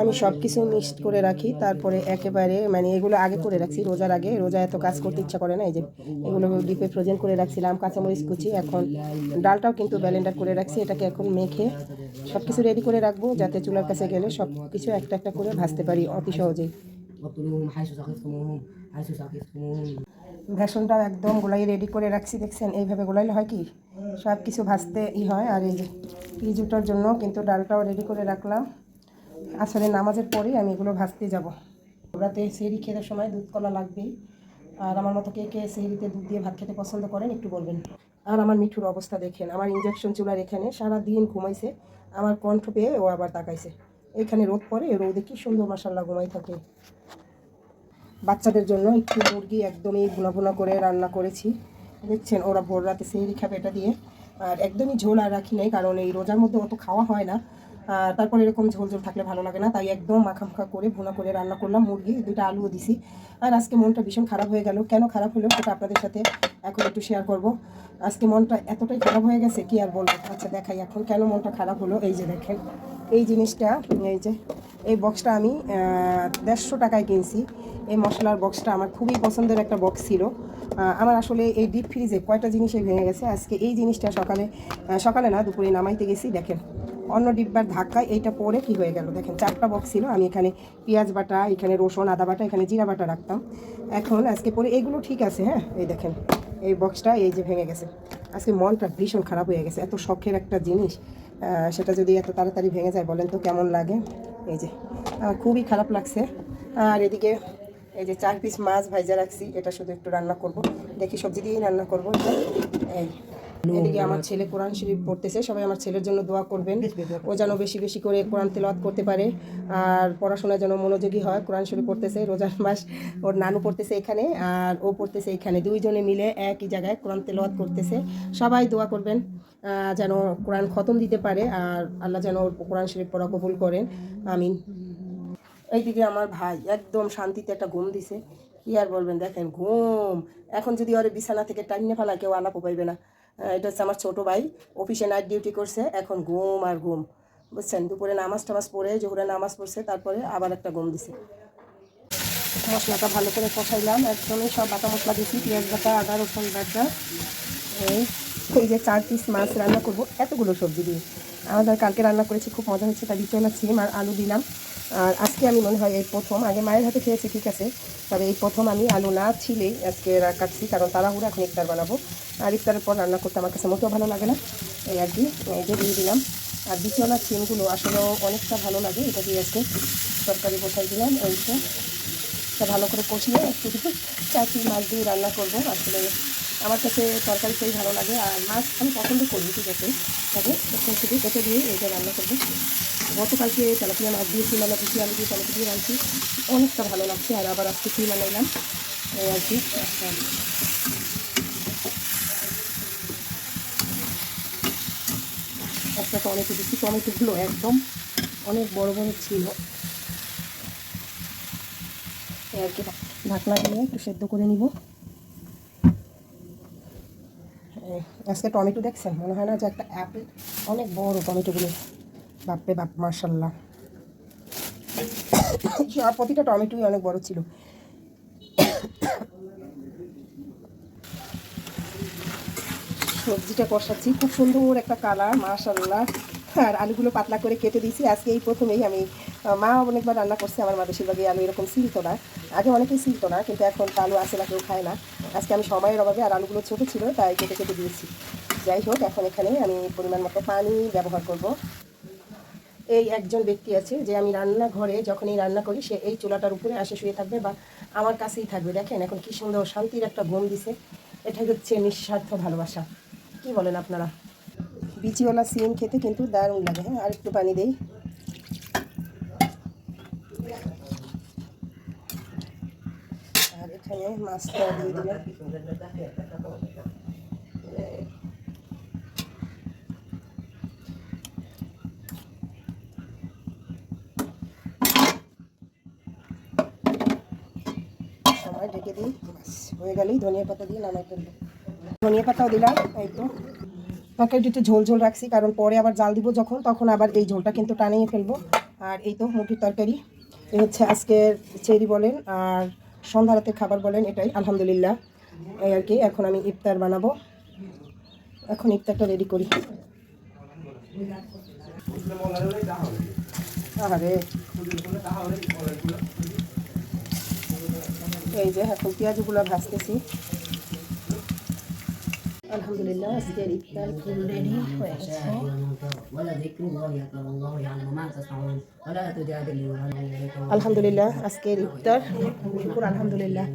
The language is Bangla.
আমি সব কিছু মিক্সড করে রাখি, তারপরে একেবারে মানে এগুলো আগে করে রাখছি, রোজার আগে। রোজা এত কাজ করতে ইচ্ছা করে না, এই যে এগুলো ডিপে ফ্রোজেন করে রাখছিলাম, কাঁচামরিচ কুচি, এখন ডালটাও কিন্তু ব্যালেন্ডার করে রাখছি, এটাকে এখন মেখে সব কিছু রেডি করে রাখব, যাতে চুলার কাছে গেলে সব কিছু একটা একটা করে ভাজতে পারি অতি সহজেই। বেসনটাও একদম গোলাই রেডি করে রাখছি, দেখছেন? এইভাবে গোলাইলে হয় কি? সব কিছু ভাজতে ই হয়, আর এই যে পিজুটার জন্য কিন্তু ডালটাও রেডি করে রাখলাম। আসলে নামাজের পরেই আমি এগুলো ভাজতে যাব। রাতে সেহরি খেতে সময় দুধ, কলা লাগবেই। আর আমার মতো কে কে সেহরিতে দুধ দিয়ে ভাত খেতে পছন্দ করেন একটু বলবেন। আর আমার মিঠুর অবস্থা দেখেন, আমার ইঞ্জেকশন চুলার এখানে সারা দিন ঘুমাইছে, আমার কণ্ঠ পেয়ে ও আবার তাকাইছে। এখানে রোদ পরে রোদে কি সুন্দর মশাল্লা ঘুমাই থাকে। বাচ্চাদের জন্য একটু মুরগি একদমই ভুনা ভুনা করে রান্না করেছি। দেখছেন ওরা ভোর রাতে সেহরি খাবে এটা দিয়ে। আর একদমই ঝোল আর রাখি নাই, কারণ এই রোজার মধ্যে অত খাওয়া হয় না। তারপর এরকম ঝোল ঝোল থাকলে ভালো লাগে না। তাই একদম মাখা মাখা করে ভুনা করে রান্না করলাম, মুরগি দুইটা আলুও দিছি। আর আজকে মনটা ভীষণ খারাপ হয়ে গেল। কেন খারাপ হলো সেটা আপনাদের সাথে এখন একটু শেয়ার করব। আজকে মনটা এতটাই খারাপ হয়ে গেছে, কি আর বলব? আচ্ছা দেখাই এখন কেন মনটা খারাপ হলো। এই যে দেখেন, এই জিনিসটা, এই যে, এই বক্সটা আমি দেড়শো টাকায় কিনছি। এই মশলার বক্সটা আমার খুবই পছন্দের একটা বক্স ছিল। আমার আসলে এই ডিপ ফ্রিজে কয়টা জিনিসই ভেঙে গেছে। আজকে এই জিনিসটা সকালে সকালে না, দুপুরে নামাইতে গেছি, দেখেন। অন্য ডিব্বার ধাক্কায় এইটা পরে কি হয়ে গেল? দেখেন, চারটা বক্স ছিল, আমি এখানে পেঁয়াজ বাটা, এখানে রসুন, আদা বাটা, এখানে জিরা বাটা রাখতাম। এখন আজকে পরে এগুলো ঠিক আছে হ্যাঁ? এই দেখেন, এই বক্সটা এই যে ভেঙে গেছে। আজকে মনটা ভীষণ খারাপ হয়ে গেছে, এত শখের একটা জিনিস। সেটা যদি এত তাড়াতাড়ি ভেঙে যায়, বলেন তো কেমন লাগে? এই যে খুবই খারাপ লাগছে। আর এদিকে এই যে চার পিস মাছ ভাইজা রাখছি, এটা শুধু একটু রান্না করব। দেখি সবজি দিয়েই রান্না করব। এই এদিকে আমার ছেলে কোরআন শরীফ পড়তেছে সবাই আমার ছেলের জন্য দোয়া করবেন। ও যেন বেশি বেশি করে কোরআন তেলাওয়াত করতে পারে আর পড়াশোনায় যেন মনোযোগী হয়। কোরআন শরীফ পড়তেছে রোজার মাস ওর নানু পড়তেছে এখানে আর ও পড়তেছে এখানে। দুইজনে মিলে একই জায়গায় কোরআন তেলাওয়াত করতেছে। সবাই দোয়া করবেন যেন কোরআন খতম দিতে পারে আর আল্লাহ যেন ওর কোরআন শরীফ পড়া কবুল করেন। আমিন। এইদিকে আমার ভাই একদম শান্তিতে একটা ঘুম দিছে। কি আর বলবেন দেখেন ঘুম। এখন যদি ওর বিছানা থেকে টাইনে ফেলা কেউ আলাপ পাইবে না। এটা হচ্ছে আমার ছোটো ভাই। অফিসে নাইট ডিউটি করছে, এখন ঘুম আর ঘুম। বুঝছেন? দুপুরে নামাজ টামাজ পড়ে, জোহরে নামাজ পড়ছে, তারপরে আবার একটা ঘুম দিছে। মশলাটা ভালো করে কষাইলাম। একদমই সব বাটা মশলা দিয়েছি, পেঁয়াজ বাটা, আদা, রসুন বাটা। এই এই যে চার পিস মাছ রান্না করব, এতগুলো সবজি দিয়ে। আমাদের কালকে রান্না করেছি, খুব মজা হচ্ছে তার বিচলা সিম আর আলু দিলাম। আর আজকে আমি মনে হয় এই প্রথম, আগে মায়ের হাতে খেয়েছি, ঠিক আছে। তবে এই প্রথম আমি আলু না ছিলেই আজকে কাটছি, কারণ তাড়াহুড়ো এখন ইফতার বানাবো। আর ইফতারের পর রান্না করতে আমার কাছে মোটেও ভালো লাগে না। এই আর কি, এই দিয়ে দিলাম। আর বিচলা সিমগুলো আসলেও অনেকটা ভালো লাগে, এটা দিয়ে আজকে তরকারি বসাই দিলাম ওইটা ভালো করে কষিয়ে একটু চার মাছ দিয়ে রান্না করব, আসলে আমার কাছে তরকারি সেই ভালো লাগে। আর মাছ আমি পছন্দ করি ঠিক আছে। তবে একটু শুধু কেটে দিয়ে এইটা রান্না করব। গতকালকে তেলাপিয়া মাছ দিয়ে আলু কুচি আলু দিয়ে তেলাপি দিয়ে রাঁধছি। অনেকটা ভালো লাগছে। আর আবার আজকে চিল আনাইলাম এই আর কি। একটা টমেটো দিচ্ছি। টমেটোগুলো একদম অনেক বড় বড় ছিল। আর কি। ঢাকনা দিয়ে একটু সেদ্ধ করে নিব এই, আজকে টমেটো দেখছেন? মনে হয় না যে একটা অ্যাপেল। অনেক বড় টমেটোগুলো বাপরে বাপ মার্শাল্লাহ প্রতিটা টমেটোই অনেক বড় ছিল। সবজিটা কষাচ্ছি। খুব সুন্দর একটা কালার মাশাল্লাহ আর আলুগুলো পাতলা করে কেটে দিয়েছি। আজকে এই প্রথমেই আমি মা অনেকবার রান্না করছে আমার মা বেশিরভাগই আলু এরকম সিলতো না আগে অনেকেই সিলতো না কিন্তু এখন আলু আসে না, কেউ খায় না। আজকে আমি সময়ের অভাবে আর আলুগুলো ছোটো ছিল, তাই কেটে কেটে দিয়েছি। যাই হোক, এখন এখানে আমি পরিমাণ মতো পানি ব্যবহার করব। এই একজন ব্যক্তি আছে যে আমি রান্নাঘরে যখনই রান্না করি, সে এই চুলাটার উপরে আসে শুয়ে থাকবে বা আমার কাছেই থাকবে। দেখেন, এখন কি সুন্দর শান্তির একটা ঘুম দিছে। এটা হচ্ছে নিঃস্বার্থ ভালোবাসা। কি বলেন আপনারা? বিচিওয়ালা সিম খেতে কিন্তু দারুণ লাগে হ্যাঁ? আর একটু পানি দেই আর এখানে মাছটা দিয়ে দিলাম। সময় দিই হয়ে গেলেই দিলাম, এই ঝোল ঝোল রাখছি, কারণ পরে আবার জাল দিব যখন, তখন আবার এই ঝোলটা কিন্তু টানিয়ে ফেলব। আর এই তো মুরগির তরকারি হচ্ছে আজকের চেরি বলেন, আর সন্ধ্যা রাতের খাবার বলেন, এটাই, আলহামদুলিল্লাহ। এই আর কি, এখন আমি ইফতার বানাবো। এখন ইফতারটা রেডি করি। এই যে, এখন পেঁয়াজগুলো ভাজতেছি। الحمد لله سيدي بخير كل لين ولا ذكر الله يكبر الله يعلم ما تصنعون ولا تجادلوا عن الحمد لله عسكري بخير شكرا الحمد لله